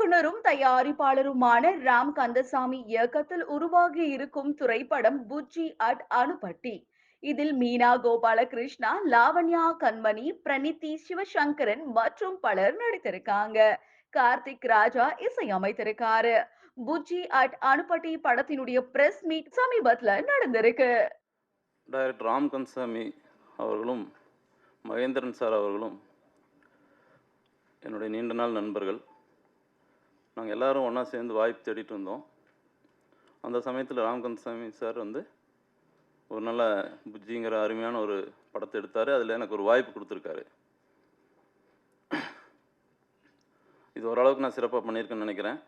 இயக்குனரும் தயாரிப்பாளருமான ராம் கந்தசாமி இயக்கத்தில் உருவாகி இருக்கும் திரைப்படம் புஜ்ஜி அட் அணுபட்டி. இதில் மீனா கோபாலகிருஷ்ணா லாவண்யா கண்மணி பிரணித்தி சிவசங்கரன் மற்றும் பலர் நடித்திருக்காங்க. கார்த்திக் ராஜா இசையமைத்திருக்காரு. புஜ்ஜி அட் அணுபட்டி படத்தினுடைய பிரஸ் மீட் சமீபத்துல நடந்திருக்கு. டைரக்டர் ராம் கந்தசாமி அவர்களும் மகேந்திரன் சார் அவர்களும் என்னுடைய நீண்ட நாள் நண்பர்கள். நாங்கள் எல்லோரும் ஒன்றா சேர்ந்து வாய்ப்பு தேடிட்டு இருந்தோம். அந்த சமயத்தில் ராம்கந்த் சாமி சார் வந்து ஒரு நல்ல புஜ்ஜிங்கிற அருமையான ஒரு படத்தை எடுத்தார். அதில் எனக்கு ஒரு வாய்ப்பு கொடுத்துருக்காரு. இது ஓரளவுக்கு நான் சிறப்பாக பண்ணியிருக்கேன்னு நினைக்கிறேன்.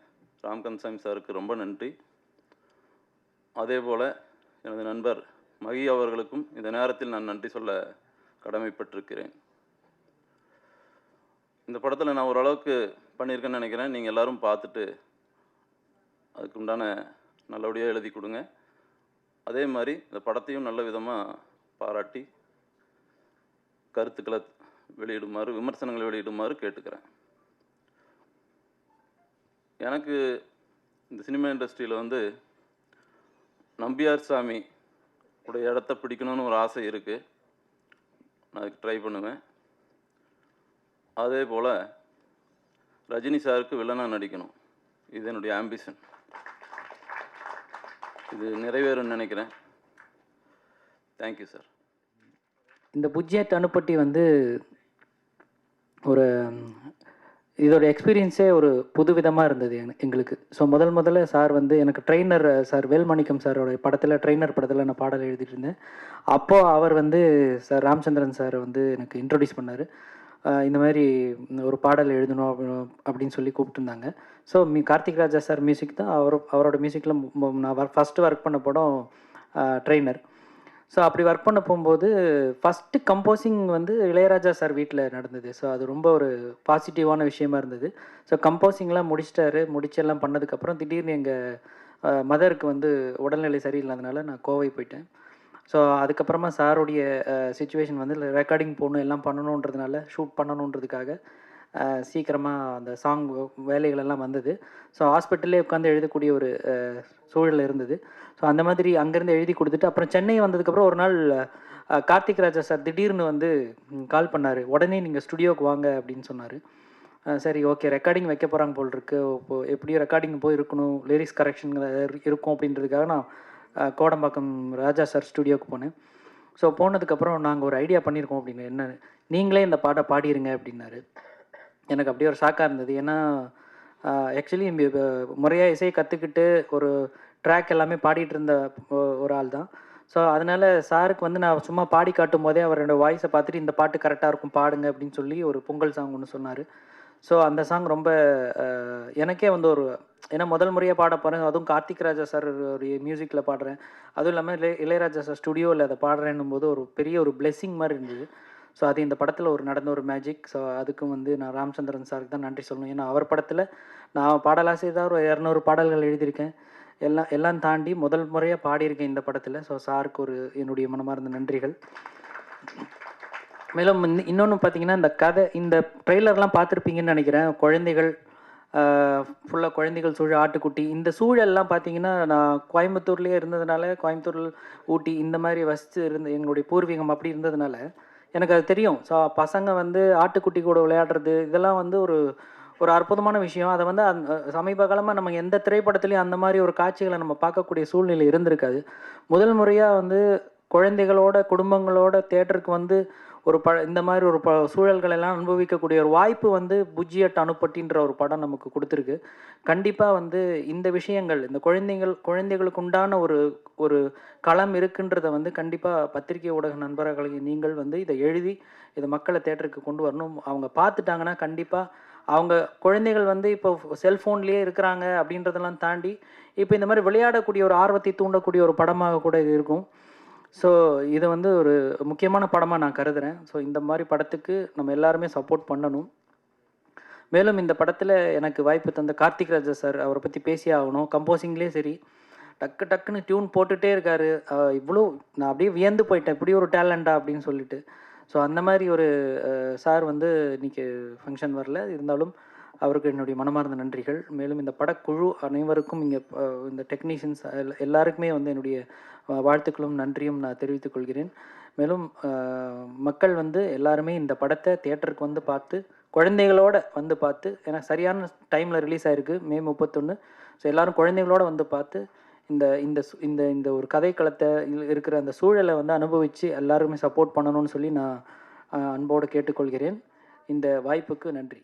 ராம்கந்த் சாமி சாருக்கு ரொம்ப நன்றி. அதே போல் எனது நண்பர் மகி அவர்களுக்கும் இந்த நேரத்தில் நான் நன்றி சொல்ல கடமைப்பட்டிருக்கிறேன். இந்த படத்தில் நான் ஓரளவுக்கு பண்ணியிருக்கேன்னு நினைக்கிறேன். நீங்கள் எல்லோரும் பார்த்துட்டு அதுக்கு உண்டான நல்லபடியாக எழுதி கொடுங்க. அதே மாதிரி இந்த படத்தையும் நல்ல விதமாக பாராட்டி கருத்துக்களை வெளியிடுமாறு விமர்சனங்களை வெளியிடுமாறு கேட்டுக்கிறேன். எனக்கு இந்த சினிமா இண்டஸ்ட்ரியில் வந்து நம்பியார் சாமி உடைய இடத்த பிடிக்கணும்னு ஒரு ஆசை இருக்குது நான் அதுக்கு ட்ரை பண்ணுவேன். அதே போல் ரஜினி சாருக்கு வில்லனாக நடிக்கணும். இது என்னுடைய ஆம்பிஷன் இது நிறைவேறும்னு நினைக்கிறேன். தேங்க்யூ சார் இந்த புஜ்ஜிய தனுப்பட்டி வந்து ஒரு இதோட எக்ஸ்பீரியன்ஸே ஒரு புதுவிதமாக இருந்தது எங்களுக்கு. ஸோ முதல் முதல்ல சார் வந்து எனக்கு ட்ரெயினர் சார் வேல்மாணிக்கம் சாரோட படத்தில் ட்ரெயினர் படத்தில் நான் பாடல் எழுதிட்டு இருந்தேன். அப்போது அவர் வந்து சார் ராமச்சந்திரன் சார் வந்து எனக்கு இன்ட்ரொடியூஸ் பண்ணார். இந்த மாதிரி ஒரு பாடல் எழுதணும் அப்படின்னு சொல்லி கூப்பிட்டுருந்தாங்க. So me Karthik Raja sir music தான் அவர் அவரோட மியூசிக்கில் நான் ஃபஸ்ட்டு ஒர்க் பண்ண படம் ட்ரெயினர் ஸோ அப்படி ஒர்க் பண்ண போகும்போது ஃபஸ்ட்டு கம்போசிங் வந்து இளையராஜா சார் வீட்டில் நடந்தது. ஸோ அது ரொம்ப ஒரு பாசிட்டிவான விஷயமா இருந்தது. ஸோ கம்போசிங்லாம் முடிச்சிட்டாரு. முடிச்செல்லாம் பண்ணதுக்கப்புறம் திடீர்னு எங்கள் மதருக்கு வந்து உடல்நிலை சரியில்லாதனால நான் கோவை போயிட்டேன். ஸோ அதுக்கப்புறமா சாருடைய சுச்சுவேஷன் வந்து ரெக்கார்டிங் போகணும் எல்லாம் பண்ணணுன்றதுனால ஷூட் பண்ணணுன்றதுக்காக சீக்கிரமாக அந்த சாங் வேலைகள் எல்லாம் வந்தது. ஸோ ஹாஸ்பிட்டல்லே உட்காந்து எழுதக்கூடிய ஒரு சூழல் இருந்தது. ஸோ அந்த மாதிரி அங்கேருந்து எழுதி கொடுத்துட்டு அப்புறம் சென்னை வந்ததுக்கப்புறம் ஒரு நாள் கார்த்திக் ராஜா சார் திடீர்னு வந்து கால் பண்ணார். உடனே நீங்கள் ஸ்டுடியோவுக்கு வாங்க அப்படின்னு சொன்னார். சரி ஓகே ரெக்கார்டிங் வைக்க போகிறாங்க போல் இருக்கு. இப்போ எப்படியும் ரெக்கார்டிங் போய் இருக்கணும் லிரிக்ஸ் கரெக்ஷன் இருக்கும் அப்படின்றதுக்காக நான் கோடம்பாக்கம் ராஜா சார் ஸ்டுடியோக்கு போனேன். ஸோ போனதுக்கப்புறம் நாங்கள் ஒரு ஐடியா பண்ணியிருக்கோம் அப்படின்னு. என்ன நீங்களே இந்த பாட்டை பாடிருங்க அப்படின்னாரு. எனக்கு அப்படியே ஒரு ஷாக்காக இருந்தது. ஏன்னா ஆக்சுவலி முறையாக இசையை கற்றுக்கிட்டு ஒரு ட்ராக் எல்லாமே பாடிட்டு இருந்த ஒரு ஆள் தான். ஸோ அதனால் சாருக்கு வந்து நான் சும்மா பாடி காட்டும் போதே அவரோட வாய்ஸை பார்த்துட்டு இந்த பாட்டு கரெக்டாக இருக்கும் பாடுங்க அப்படின்னு சொல்லி ஒரு பொங்கல் சாங் ஒன்று சொன்னார். ஸோ அந்த சாங் ரொம்ப எனக்கே வந்து ஒரு ஏன்னா முதல் முறையாக பாட போகிறேன் அதுவும் கார்த்திக் ராஜா சார் ஒரு மியூசிக்கில் பாடுறேன். அதுவும் இல்லாமல் இளைய இளையராஜா சார் ஸ்டுடியோவில் அதை பாடுறேன்னும் போது ஒரு பெரிய ஒரு பிளெஸ்ஸிங் மாதிரி இருந்தது. ஸோ அது இந்த படத்தில் ஒரு நடந்த ஒரு மேஜிக் ஸோ அதுக்கும் வந்து நான் ராமச்சந்திரன் சாருக்கு தான் நன்றி சொல்லணும். ஏன்னா அவர் படத்தில் நான் பாடலாசிரியர் ஒரு இரநூறு பாடல்கள் எழுதியிருக்கேன். எல்லாம் எல்லாம் தாண்டி முதல் முறையாக பாடியிருக்கேன் இந்த படத்தில். ஸோ சாருக்கு ஒரு என்னுடைய மனமார்ந்த நன்றிகள். மேலும் இன்னொன்று பார்த்தீங்கன்னா இந்த கதை இந்த ட்ரெய்லர்லாம் பார்த்துருப்பீங்கன்னு நினைக்கிறேன். குழந்தைகள் ஃபுல்லாக குழந்தைகள் சூழல் ஆட்டுக்குட்டி இந்த சூழல்லாம் பார்த்தீங்கன்னா நான் கோயம்புத்தூர்லேயே இருந்ததுனால கோயம்புத்தூர் ஊட்டி இந்த மாதிரி வசித்து இருந்த எங்களுடைய பூர்வீகம் அப்படி இருந்ததுனால எனக்கு அது தெரியும். ஸோ பசங்க வந்து ஆட்டுக்குட்டி கூட விளையாடுறது இதெல்லாம் வந்து ஒரு ஒரு அற்புதமான விஷயம். அதை வந்து அந் சமீப காலமாக நம்ம எந்த திரைப்படத்துலையும் அந்த மாதிரி ஒரு காட்சிகளை நம்ம பார்க்கக்கூடிய சூழ்நிலை இருந்திருக்காது. முதல் முறையாக வந்து குழந்தைகளோட குடும்பங்களோட தேட்டருக்கு வந்து ஒரு ப இந்த மாதிரி ஒரு ப சூழல்களெல்லாம் அனுபவிக்கக்கூடிய ஒரு வாய்ப்பு வந்து புஜ்ஜியட் அணுப்பட்டின்ற ஒரு படம் நமக்கு கொடுத்துருக்கு. கண்டிப்பாக வந்து இந்த விஷயங்கள் இந்த குழந்தைகள் குழந்தைகளுக்கு உண்டான ஒரு ஒரு களம் இருக்குன்றத வந்து கண்டிப்பாக பத்திரிகை ஊடக நண்பர்களை நீங்கள் வந்து இதை எழுதி இதை மக்களை தேட்டருக்கு கொண்டு வரணும். அவங்க பார்த்துட்டாங்கன்னா கண்டிப்பாக அவங்க குழந்தைகள் வந்து இப்போ செல்ஃபோன்லேயே இருக்கிறாங்க அப்படின்றதெல்லாம் தாண்டி இப்போ இந்த மாதிரி விளையாடக்கூடிய ஒரு ஆர்வத்தை தூண்டக்கூடிய ஒரு படமாக கூட இது இருக்கும். ஸோ இதை வந்து ஒரு முக்கியமான படமாக நான் கருதுகிறேன் ஸோ இந்த மாதிரி படத்துக்கு நம்ம எல்லாருமே சப்போர்ட் பண்ணணும். மேலும் இந்த படத்தில் எனக்கு வாய்ப்பு தந்த கார்த்திக் ராஜா சார் அவரை பற்றி பேசியே ஆகணும். கம்போசிங்லேயே சரி. டக்கு டக்குன்னு டியூன் போட்டுகிட்டே இருக்காரு. இவ்வளோ நான் அப்படியே வியந்து போயிட்டேன். இப்படி ஒரு டேலண்டா அப்படின்னு சொல்லிட்டு. ஸோ அந்த மாதிரி ஒரு சார் வந்து இன்னைக்கு ஃபங்க்ஷன் வரல. இருந்தாலும் அவருக்கு என்னுடைய மனமார்ந்த நன்றிகள். மேலும் இந்த படக்குழு அனைவருக்கும் இங்கே இந்த டெக்னீஷியன்ஸ் எல்லாருக்குமே வந்து என்னுடைய வாழ்த்துக்களும் நன்றியும் நான் தெரிவித்துக் கொள்கிறேன். மேலும் மக்கள் வந்து எல்லாருமே இந்த படத்தை தியேட்டருக்கு வந்து பார்த்து குழந்தைகளோட வந்து பார்த்து ஏன்னா சரியான டைமில் ரிலீஸ் ஆயிருக்கு மே முப்பத்தொன்று ஸோ எல்லாரும் குழந்தைகளோட வந்து பார்த்து இந்த இந்த இந்த இந்த ஒரு கதைக்களத்தை இருக்கிற அந்த சூழலை வந்து அனுபவித்து எல்லாருமே சப்போர்ட் பண்ணணும்னு சொல்லி நான் அன்போடு கேட்டுக்கொள்கிறேன். இந்த வாய்ப்புக்கு நன்றி.